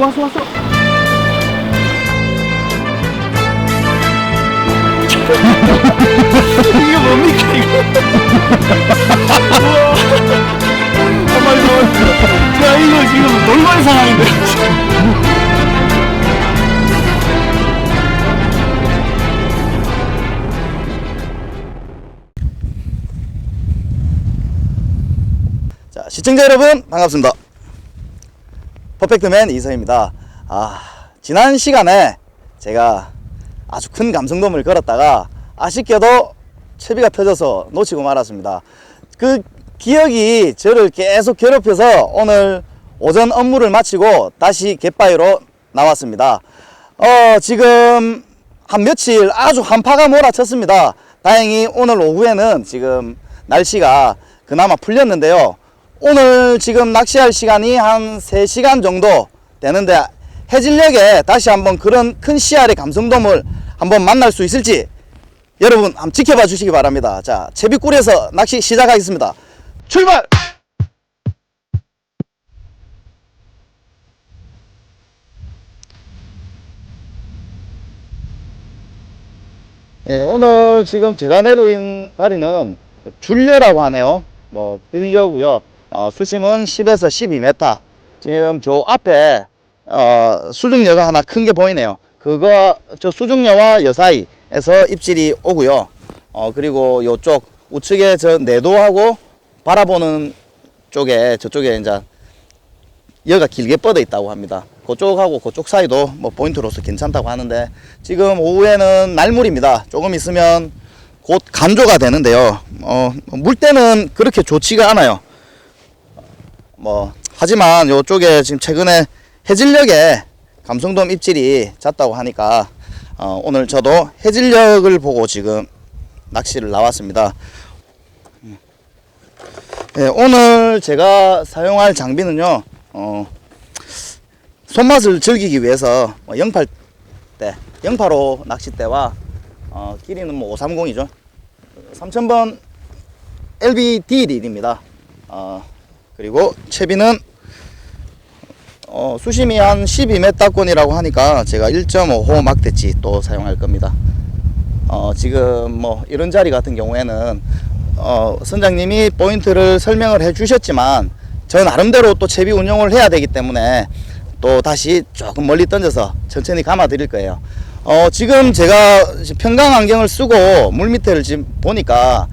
왔어 왔어 왔어. 이게 뭡니까 이거 우와 정말 이거? 야 이거 지금 놀랄 상황인데. 자, 시청자 여러분 반갑습니다. 퍼펙트맨 이서입니다. 아, 지난 시간에 제가 아주 큰 감성돔을 걸었다가 아쉽게도 채비가 터져서 놓치고 말았습니다. 그 기억이 저를 계속 괴롭혀서 오늘 오전 업무를 마치고 다시 갯바위로 나왔습니다. 어, 지금 한 며칠 아주 한파가 몰아쳤습니다. 다행히 오늘 오후에는 지금 날씨가 그나마 풀렸는데요. 오늘 지금 낚시할 시간이 한 3시간 정도 되는데 해질녘에 다시 한번 그런 큰 씨알의 감성돔을 한번 만날 수 있을지 여러분 한번 지켜봐 주시기 바랍니다. 자, 채비꿀에서 낚시 시작하겠습니다. 출발! 예, 오늘 지금 제가 내놓은 바리는 줄려라고 하네요. 뭐, 빌려고요. 어, 수심은 10에서 12m. 지금 저 앞에, 어, 수중녀가 하나 큰 게 보이네요. 그거, 저 수중녀와 여 사이에서 입질이 오고요. 어, 그리고 요쪽 우측에 저 내도하고 바라보는 쪽에, 저쪽에 이제 여가 길게 뻗어 있다고 합니다. 그쪽하고 그쪽 사이도 뭐 포인트로서 괜찮다고 하는데 지금 오후에는 날물입니다. 조금 있으면 곧 간조가 되는데요. 어, 물때는 그렇게 좋지가 않아요. 뭐 하지만 요쪽에 지금 최근에 해질녘에 감성돔 입질이 잦다고 하니까 어, 오늘 저도 해질녘을 보고 지금 낚시를 나왔습니다. 예, 오늘 제가 사용할 장비는요. 어, 손맛을 즐기기 위해서 뭐 08대, 085 낚싯대와 어, 길이는 뭐 530이죠. 3000번 LBD 릴입니다. 어, 그리고 채비는 어, 수심이 한 12m권이라고 하니까 제가 1.5호 막대치 또 사용할 겁니다. 어, 지금 뭐 이런 자리 같은 경우에는 어, 선장님이 포인트를 설명을 해 주셨지만 저 나름대로 또 채비 운영을 해야 되기 때문에 또 다시 조금 멀리 던져서 천천히 감아 드릴 거예요. 어, 지금 제가 평강 안경을 쓰고 물 밑에를 지금 보니까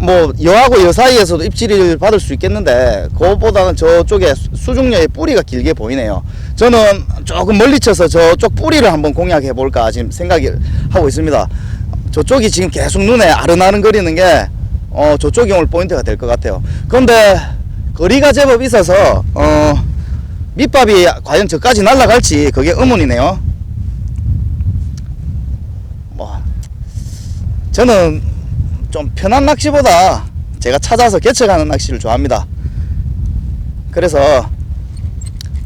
뭐 여하고 여 사이에서도 입질을 받을 수 있겠는데 그것보다는 저쪽에 수- 수중녀의 뿌리가 길게 보이네요. 저는 조금 멀리 쳐서 저쪽 뿌리를 한번 공략해 볼까 지금 생각을 하고 있습니다. 저쪽이 지금 계속 눈에 아른아른 거리는 게 어, 저쪽이 오늘 포인트가 될 것 같아요. 그런데 거리가 제법 있어서 어, 밑밥이 과연 저까지 날아갈지 그게 의문이네요. 뭐 저는 좀 편한 낚시보다 제가 찾아서 개척하는 낚시를 좋아합니다. 그래서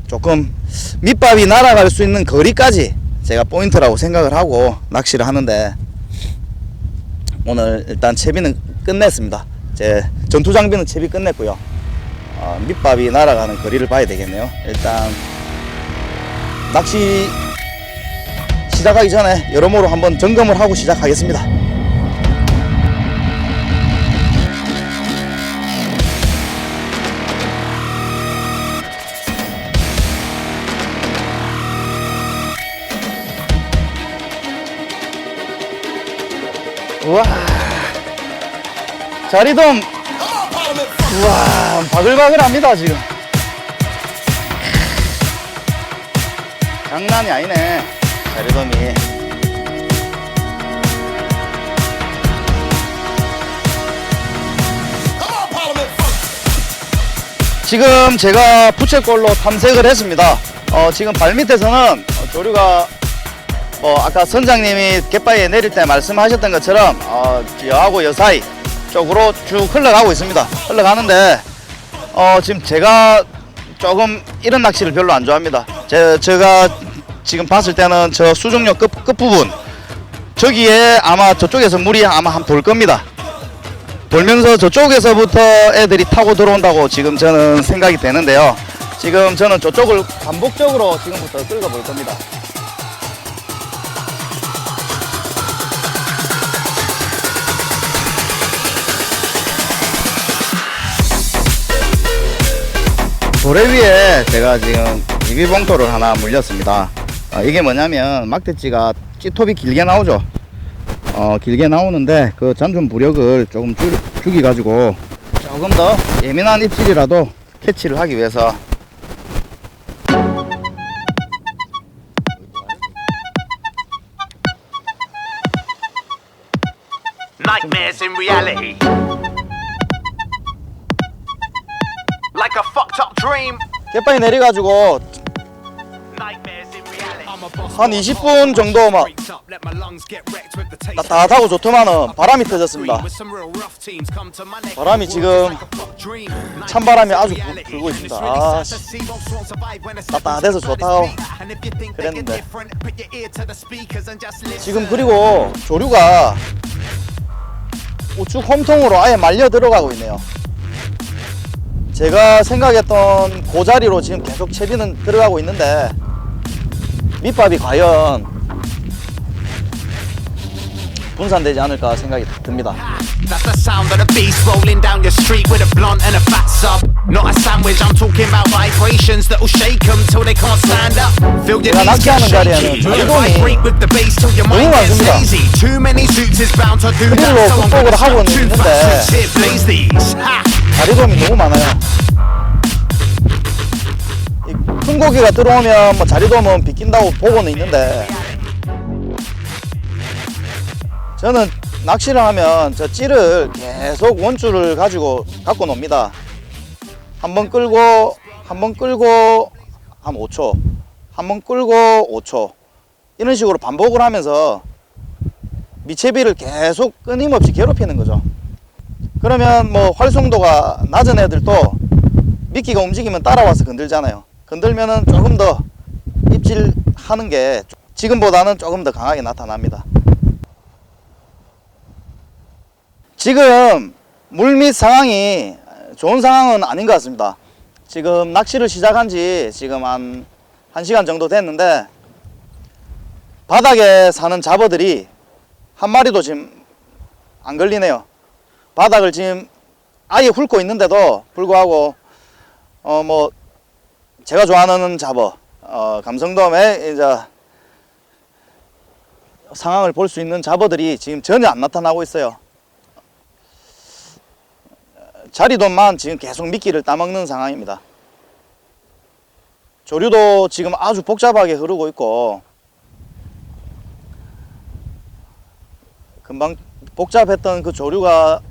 조금 밑밥이 날아갈 수 있는 거리까지 제가 포인트라고 생각을 하고 낚시를 하는데 오늘 일단 채비는 끝냈습니다. 제 전투 장비는 채비 끝냈고요. 어, 밑밥이 날아가는 거리를 봐야 되겠네요. 일단 낚시 시작하기 전에 여러모로 한번 점검을 하고 시작하겠습니다. 우와. 자리돔. 우와 바글바글합니다 지금. 장난이 아니네 자리돔이. 지금 제가 부채꼴로 탐색을 했습니다. 어, 지금 발밑에서는 어, 조류가 뭐 아까 선장님이 갯바위에 내릴 때 말씀하셨던 것처럼 어, 여하고 여 사이 쪽으로 쭉 흘러가고 있습니다. 흘러가는데 어, 지금 제가 조금 이런 낚시를 별로 안 좋아합니다. 제, 제가 지금 봤을 때는 저 수중력 끝, 끝부분 저기에 아마 저쪽에서 물이 아마 한 돌 겁니다. 돌면서 저쪽에서부터 애들이 타고 들어온다고 지금 저는 생각이 되는데요. 지금 저는 저쪽을 반복적으로 지금부터 끌어 볼 겁니다. 도래 위에 제가 지금 비비봉토를 하나 물렸습니다. 어, 이게 뭐냐면 막대찌가 찌톱이 길게 나오죠. 어, 길게 나오는데 그 잔존 부력을 조금 줄, 죽이 가지고 조금 더 예민한 입질이라도 캐치를 하기 위해서 갯바위 내려가지고. 한 20분 정도 막 따뜻하고 좋더만은 바람이 터졌습니다. 바람이 지금 찬바람이 아주 불- 불고 있습니다. 아, 씨. 따뜻해서 좋다고 그랬는데. 지금 그리고 조류가 우측 홈통으로 아예 말려 들어가고 있네요. 제가 생각했던 그 자리로 지금 계속 채비는 들어가고 있는데 밑밥이 과연 분산되지 않을까 생각이 듭니다. That's the sound of the beast rolling down your street with a blunt and a fat sub. Not a sandwich, I'm talking about vibrations that'll shake them till they can't stand up. Feel your knees get shaky. You 자리돔이 vibrate with the bass till your mind gets lazy. Too many suits is bound to do that. So I'm gonna 있는데. fat suits here, blaze these. Ha! 다리돔이 너무 많아요. 이큰 고기가 들어오면 뭐 자리돔은 비낀다고 보고는 있는데 저는 낚시를 하면 저 찌를 계속 원줄을 가지고 갖고 놉니다. 한 번 끌고 한 번 끌고 한 5초 한 번 끌고 5초 이런 식으로 반복을 하면서 미채비를 계속 끊임없이 괴롭히는 거죠. 그러면 뭐 활성도가 낮은 애들도 미끼가 움직이면 따라와서 건들잖아요. 건들면은 조금 더 입질하는 게 지금보다는 조금 더 강하게 나타납니다. 지금 물밑 상황이 좋은 상황은 아닌 것 같습니다. 지금 낚시를 시작한 지 지금 한 1시간 정도 됐는데 바닥에 사는 잡어들이 한 마리도 지금 안 걸리네요. 바닥을 지금 아예 훑고 있는데도 불구하고 어 뭐 제가 좋아하는 잡어 어 감성돔의 이제 상황을 볼 수 있는 잡어들이 지금 전혀 안 나타나고 있어요. 자리돔만 지금 계속 미끼를 따먹는 상황입니다. 조류도 지금 아주 복잡하게 흐르고 있고 금방 복잡했던 그 조류가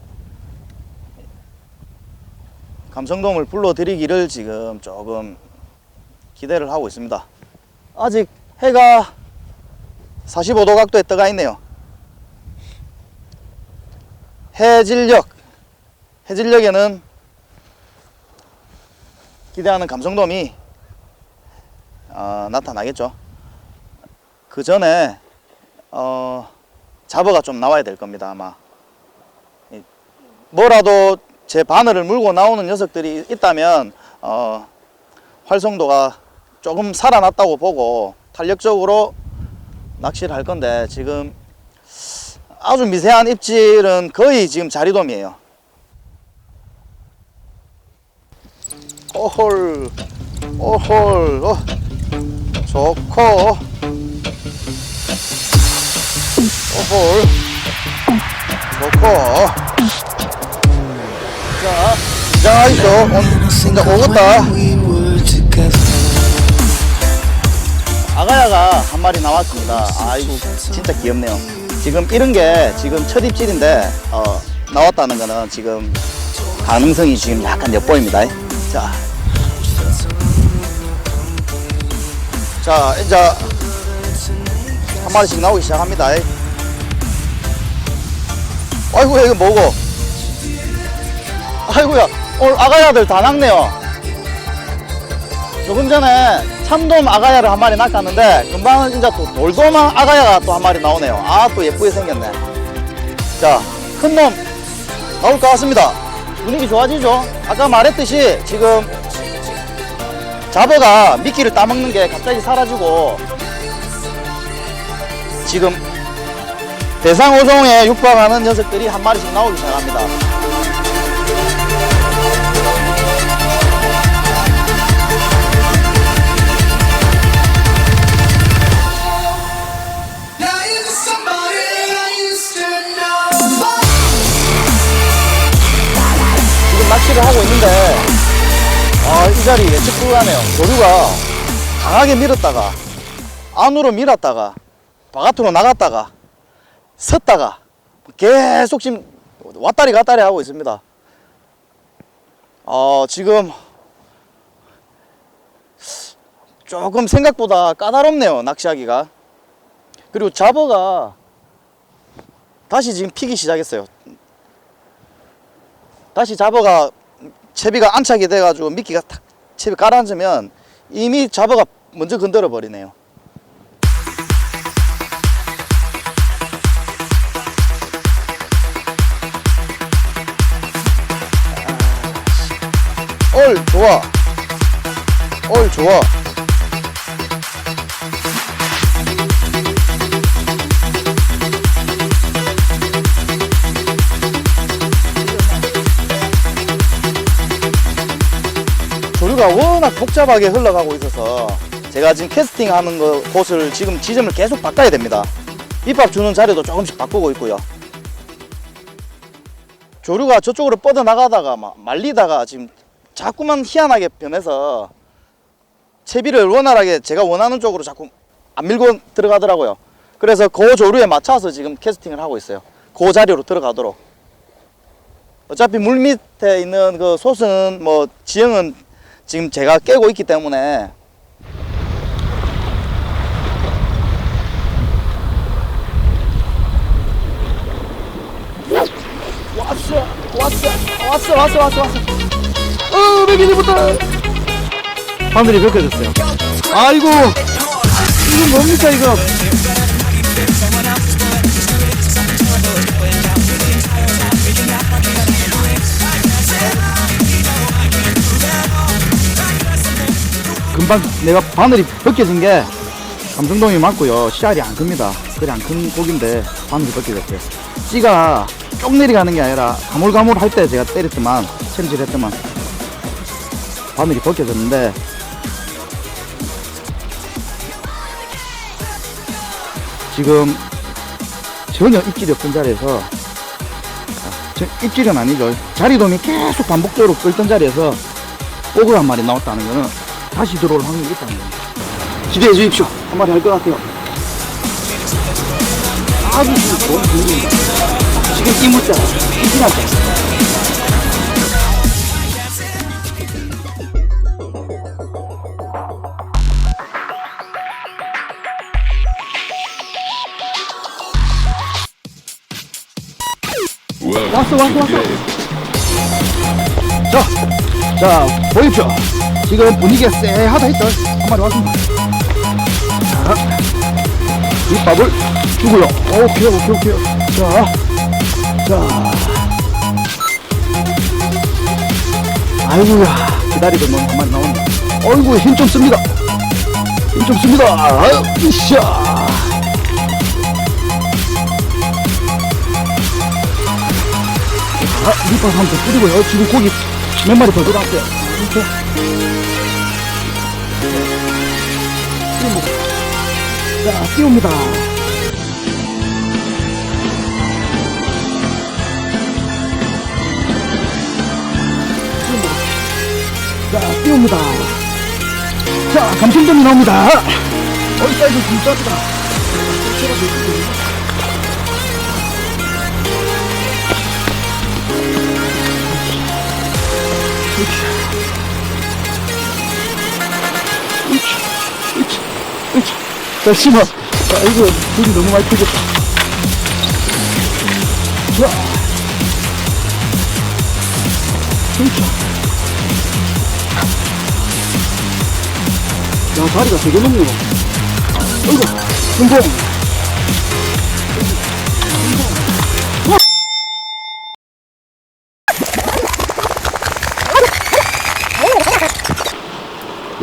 감성돔을 불러들이기를 지금 조금 기대를 하고 있습니다. 아직 해가 45도 각도에 떠가 있네요. 해질녘, 해질녘에는 기대하는 감성돔이 어, 나타나겠죠. 그 전에 어, 잡어가 좀 나와야 될 겁니다 아마. 이, 뭐라도 제 바늘을 물고 나오는 녀석들이 있다면 어, 활성도가 조금 살아났다고 보고 탄력적으로 낚시를 할 건데 지금 아주 미세한 입질은 거의 지금 자리돔이에요. 오홀, 오홀, 어, 좋고, 오홀, 좋고. 자. 온, 이제 오겠다. 아가야가 한 마리 나왔습니다. 아이고, 진짜 귀엽네요. 지금 이런 게 지금 첫 입질인데, 어, 나왔다는 거는 지금 가능성이 지금 약간 엿보입니다. 자. 자, 이제 한 마리씩 나오기 시작합니다. 아이고, 이거 뭐고? 아이고야, 오늘 아가야들 다 낚네요. 조금 전에 참돔 아가야를 한 마리 낚았는데 금방 진짜 또 돌돔 아가야가 또 한 마리 나오네요. 아 또 예쁘게 생겼네. 자, 큰 놈 나올 것 같습니다. 분위기 좋아지죠? 아까 말했듯이 지금 잡어가 미끼를 따먹는 게 갑자기 사라지고 지금 대상호종에 육박하는 녀석들이 한 마리씩 나오기 시작합니다. 지금 낚시를 하고 있는데 아, 이 자리 예측 불가하네요. 조류가 강하게 밀었다가 안으로 밀었다가 바깥으로 나갔다가 섰다가 계속 지금 왔다리 갔다리 하고 있습니다. 어, 지금 조금 생각보다 까다롭네요. 낚시하기가. 그리고 잡어가 다시 지금 피기 시작했어요. 다시 잡어가 채비가 안착이 돼가지고 미끼가 탁 채비 가라앉으면 이미 잡어가 먼저 건드려 버리네요. 올 좋아. 올 좋아. 조류가 워낙 복잡하게 흘러가고 있어서 제가 지금 캐스팅하는 거 곳을 지금 지점을 계속 바꿔야 됩니다. 밑밥 주는 자리도 조금씩 바꾸고 있고요. 조류가 저쪽으로 뻗어나가다가 막 말리다가 지금 자꾸만 희한하게 변해서 채비를 원활하게 제가 원하는 쪽으로 자꾸 안 밀고 들어가더라고요. 그래서 그 조류에 맞춰서 지금 캐스팅을 하고 있어요. 그 자리로 들어가도록. 어차피 물 밑에 있는 그 솥은 뭐 지형은 지금 제가 깨고 있기 때문에. 왔어 왔어 왔어 왔어 왔어 왔어. 어 백일이부터. 바늘이 벗겨졌어요? 아이고 이거 뭡니까 이거 금방 내가 바늘이 벗겨진 게 감성동이 맞고요. 씨알이 안 큽니다. 그래 안큰 고기인데 바늘이 벗겨졌어요. 찌가 쪽 내려가는 게 아니라 가물가물 할 때 제가 때렸더만 챔질했더만 바늘이 벗겨졌는데 지금 전혀 입질이 없던 자리에서 아, 저 입질은 아니죠. 자리돔이 계속 반복적으로 끌던 자리에서 오글 한 마리 나왔다는 거는 다시 들어올 확률이 있다는 겁니다. 기대해 주십시오. 한 마리 할것 같아요. 아주 지금 좋은 분위기입니다. 지금 이물자가 이진한 자. 왔어 왔어 왔어 자, 자, 보십시오. 지금 분위기가 쎄하다 했죠? 한 마리 왔습니다. 자, 이 밥을 주고요. 오케이, 오케이, 오케이. 자, 자. 아이고야, 기다리던 놈한 마리 나온다. 어이구, 힘 좀 씁니다. 힘 좀 씁니다. 이샤. 자, 밑밥 한번 뿌리고요. 지금 고기 몇 마리 더 들어왔어요. 이렇게. 자, 띄웁니다. 자, 띄웁니다. 자, 감성점이 나옵니다. 어이, 사이즈 진짜 크다. 자, 심어. 자, 이거, 불이 너무 많이. 자. 그렇죠. 야, 다리가 되게 높네요. 어이구, 성공.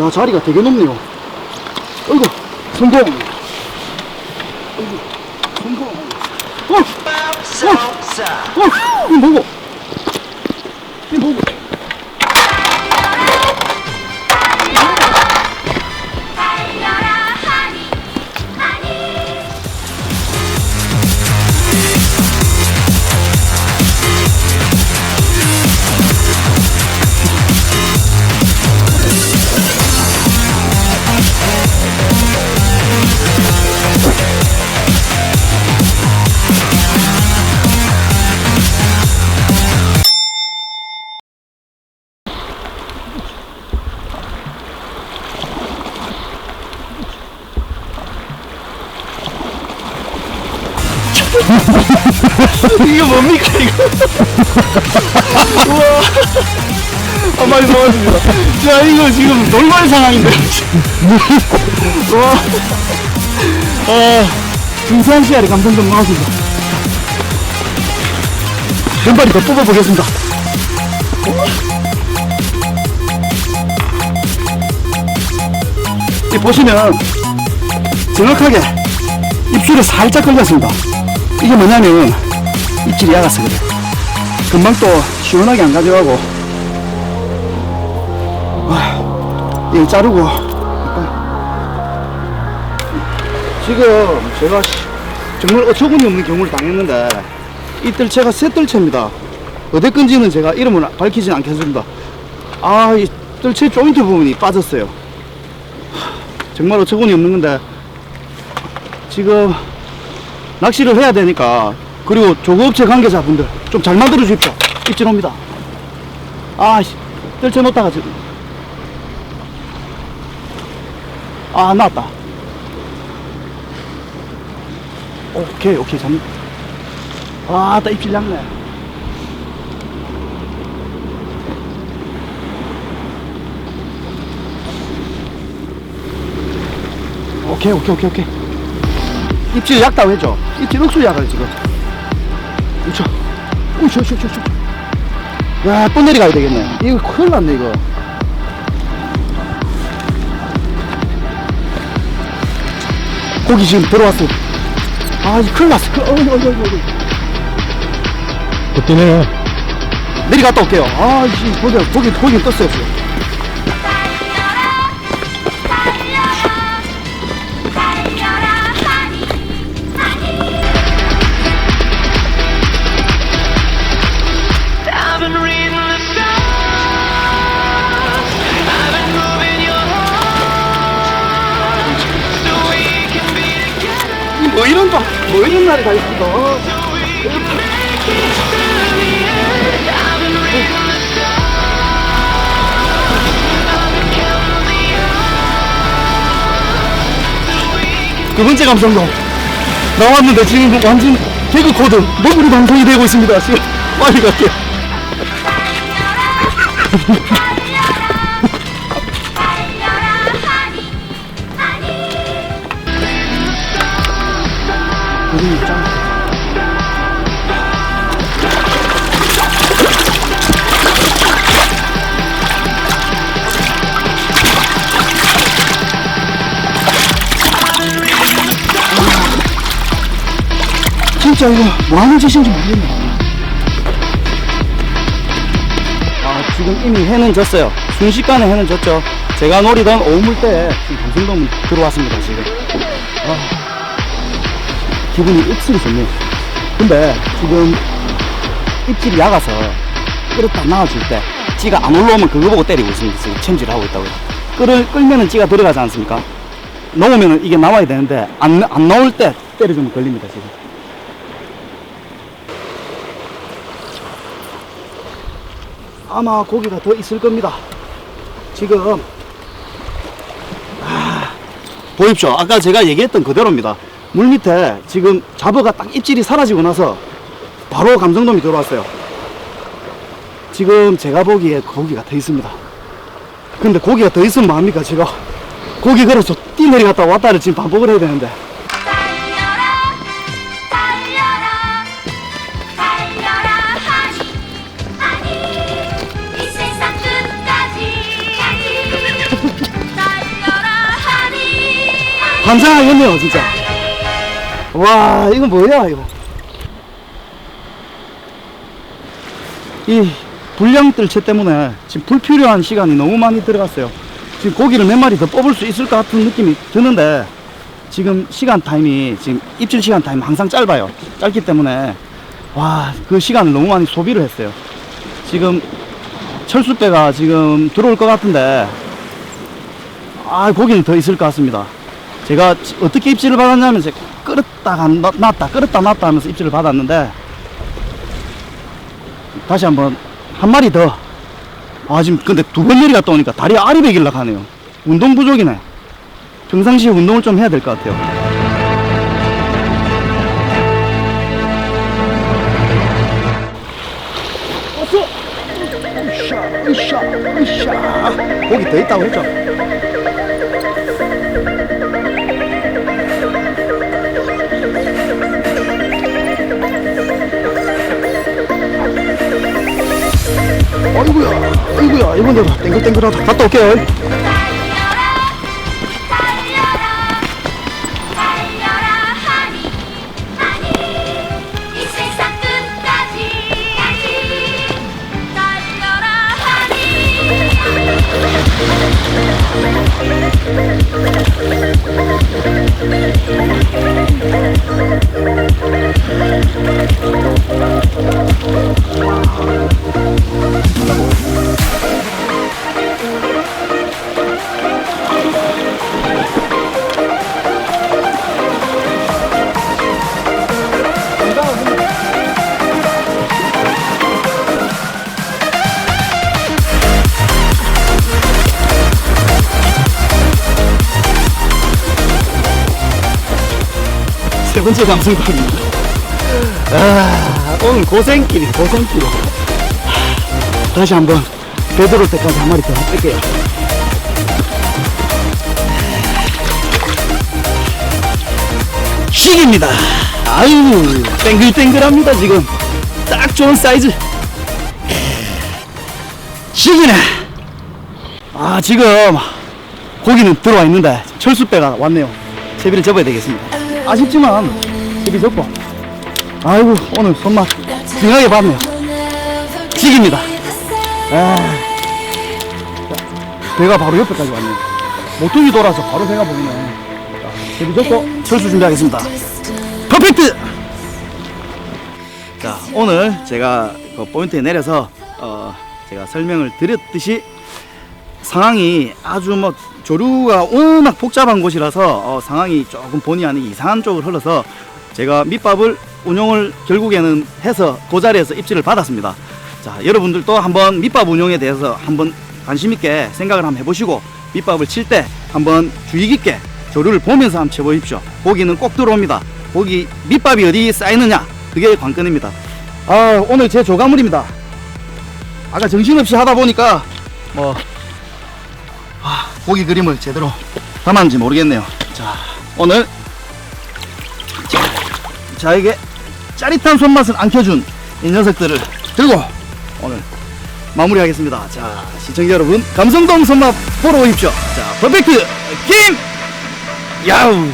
야, 자리가 되게 높네요. 어이구, 성공. 성공. 어! 어! 어! 이거 뭐고? 이거 뭐고? 야 이거 지금 놀말 상황인데. 와, 아 중세한 씨알이 감성 좀 나왔습니다. 한 마리 더 뽑아보겠습니다. 이 보시면 정확하게 입술에 살짝 걸렸습니다. 이게 뭐냐면 입질이 약아서 그래. 금방 또 시원하게 안 가져가고. 이거 자르고. 지금 제가 시- 정말 어처구니 없는 경우를 당했는데 이 뜰채가 새 뜰채입니다. 어디 건지는 제가 이름을 밝히진 않겠습니다. 아, 이 뜰채 조인트 부분이 빠졌어요. 정말 어처구니 없는 건데 지금 낚시를 해야 되니까 그리고 조업체 관계자분들 좀 잘 만들어 주십시오 입질 옵니다 아씨 뜰채 놓다가 지금 아 나왔다 오케이 오케이 잡 아따 입질 났네 오케이 오케이 오케이 오케이 입질 약다고 했죠? 입질 억수 약을 지금. 우쳐, 우쳐, 우쳐, 우쳐. 야, 또 내려가야 되겠네. 이거 큰일 났네, 이거. 고기 지금 들어왔어. 아, 이거 큰일 났어. 큰, 어이, 어이, 어이, 어이. 그때네요. 내려갔다 올게요. 아, 씨, 고기, 고기, 고기 떴어요, 지금. 이런 거, 뭐 이런 날이 다 있어. 두 번째 감성도 나왔는데 지금 완전 개그 코드 너구리 방송이 되고 있습니다. 지금 빨리 갈게요. 진짜 이거 뭐 하는 짓인지 모르겠네. 아, 지금 이미 해는 졌어요. 순식간에 해는 졌죠. 제가 노리던 오물 때 지금 감성돔 들어왔습니다, 지금. 아, 기분이 입술이 좋네요. 근데 지금 입질이 약아서 끌었다 나와줄 때 찌가 안 올라오면 그거 보고 때리고 있습니다. 지금 챔질을 하고 있다고요. 끌을, 끌면은 찌가 들어가지 않습니까? 넘으면은 이게 나와야 되는데 안, 안 나올 때 때려주면 걸립니다, 지금. 아마 고기가 더 있을 겁니다. 지금 아, 보십시오. 아까 제가 얘기했던 그대로입니다. 물 밑에 지금 잡어가 딱 입질이 사라지고 나서 바로 감성돔이 들어왔어요. 지금 제가 보기에 고기가 더 있습니다. 근데 고기가 더 있으면 뭐합니까 제가 고기 걸어서 뛰 내려갔다 왔다를 지금 반복을 해야 되는데 환장하겠네요 진짜. 와 이거 뭐야 이거? 이 불량 뜰채 때문에 지금 불필요한 시간이 너무 많이 들어갔어요. 지금 고기를 몇 마리 더 뽑을 수 있을 것 같은 느낌이 드는데 지금 시간 타임이 지금 입질 시간 타임 항상 짧아요. 짧기 때문에 와 그 시간을 너무 많이 소비를 했어요. 지금 철수배가 지금 들어올 것 같은데 아 고기는 더 있을 것 같습니다 제가 지- 어떻게 입질을 받았냐면 제가 끌었다가 놨- 놨다 끌었다 놨다 하면서 입질을 받았는데 다시 한번 한 마리 더. 아 지금 근데 두 번 내리 갔다 오니까 다리 알이 베길락 하네요. 운동 부족이네. 평상시에 운동을 좀 해야 될 것 같아요. 으쌰, 으쌰, 으쌰. 고기 더 있다고 했죠? 아이고야, 아이고야, 이번 대로 땡글땡글하다. 갔다 올게요. 달려 번째 감성방입니다. 아, 오늘 고생길이, 고생길. 다시 한번 되돌을 때까지 한 마리 더 뜰게요. 식입니다. 아유, 땡글땡글합니다, 지금. 딱 좋은 사이즈. 식이네. 아, 지금 고기는 들어와 있는데 철수배가 왔네요. 채비를 접어야 되겠습니다. 아쉽지만 채비 접고 아이고 오늘 손맛 빙하게 봤네요. 튀깁니다. 아, 자, 배가 바로 옆에까지 왔네요. 모퉁이 돌아서 바로 배가 보이네. 자, 채비 접고 철수 준비하겠습니다. 퍼펙트! 자 오늘 제가 그 포인트에 내려서 어, 제가 설명을 드렸듯이 상황이 아주 뭐 조류가 워낙 복잡한 곳이라서 어, 상황이 조금 본의 아니게 이상한 쪽으로 흘러서 제가 밑밥을 운용을 결국에는 해서 그 자리에서 입질을 받았습니다. 자 여러분들도 한번 밑밥 운용에 대해서 한번 관심 있게 생각을 한번 해보시고 밑밥을 칠 때 한번 주의 깊게 조류를 보면서 한번 쳐보십시오. 고기는 꼭 들어옵니다. 고기 밑밥이 어디 쌓이느냐 그게 관건입니다. 아 오늘 제 조가물입니다. 아까 정신없이 하다 보니까 뭐 아, 고기 그림을 제대로 담았는지 모르겠네요. 자, 오늘 자, 저에게 짜릿한 손맛을 안겨준 이 녀석들을 들고 오늘 마무리하겠습니다. 자, 시청자 여러분, 감성동 손맛 보러 오십시오. 자, 퍼펙트 김 야우